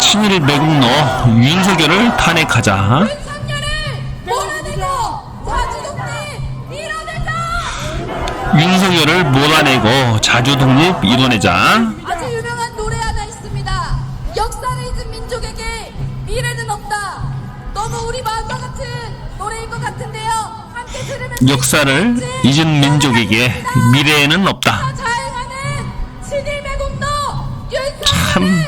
친일 매국노 윤석열을 탄핵하자. 윤석열을 몰아내고 자주독립 몰아내고 자주 독립 이뤄내자. 아주 유명한 노래 하나 있습니다 역사를 잊은 민족에게 미래는 없다 너무 우리 마음과 같은 노래일 것 같은데요 함께 들으면 역사를 잊은 민족에게 미래에는 없다. 참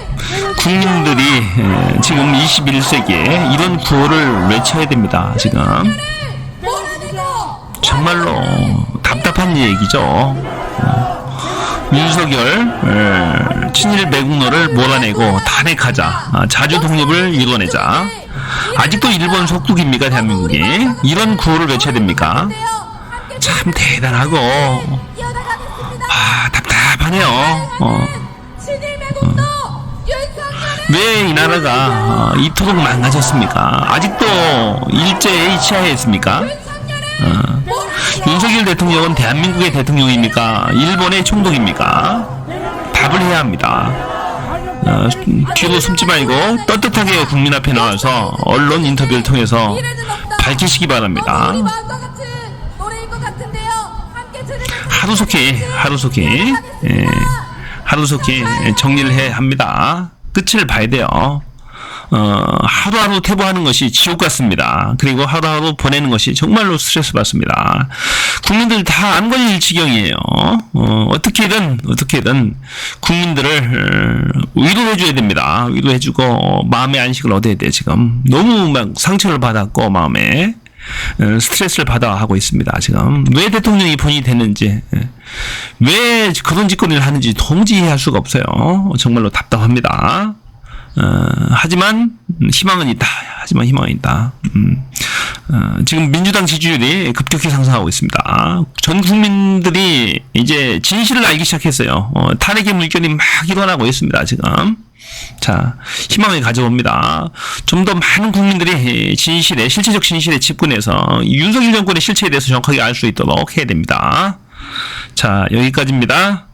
국민들이 에, 지금 21세기에 이런 구호를 외쳐야 됩니다. 지금 정말로 답답한 얘기죠. 어, 윤석열 에, 친일 매국노를 몰아내고 탄핵하자. 아, 자주 독립을 이뤄내자. 아직도 일본 속국입니까 대한민국이? 이런 구호를 외쳐야 됩니까? 참 대단하고 아 답답하네요. 어. 왜 이 나라가 어, 이토록 망가졌습니까? 아직도 일제에 치하에 있습니까? 몰아내고 윤석열 대통령은 대한민국의 대통령입니까? 일본의 총독입니까? 답을 해야 합니다. 어, 뒤로 숨지 말고 떳떳하게 국민 앞에 나와서 언론 인터뷰를 통해서. 밝히시기 바랍니다. 하루속히 하루속히 예, 하루속히 정리를 해야 합니다. 끝을 봐야 돼요. 어, 하루하루 퇴보하는 것이 지옥 같습니다. 그리고 하루하루 보내는 것이 정말로 스트레스 받습니다. 국민들 다 안 걸릴 지경이에요. 어, 어떻게든, 어떻게든 국민들을 어, 위로해 줘야 됩니다. 위로해 주고, 마음의 안식을 얻어야 돼, 지금. 너무 막 상처를 받았고, 마음에. 어, 스트레스를 받아 하고 있습니다. 지금 왜 대통령이 본인이 됐는지 예. 왜 그런 짓거리를 하는지 이해할 수가 없어요. 정말로 답답합니다. 어, 하지만 희망은 있다. 하지만 희망은 있다. 음, 어, 지금 민주당 지지율이 급격히 상승하고 있습니다. 전 국민들이 이제 진실을 알기 시작했어요. 어, 탄핵의 물결이 막 일어나고 있습니다. 지금. 자, 희망을 가져옵니다. 좀 더 많은 국민들이 진실에, 실체적 진실에 집근해서 윤석열 정권의 실체에 대해서 정확하게 알 수 있도록 해야 됩니다. 자, 여기까지입니다.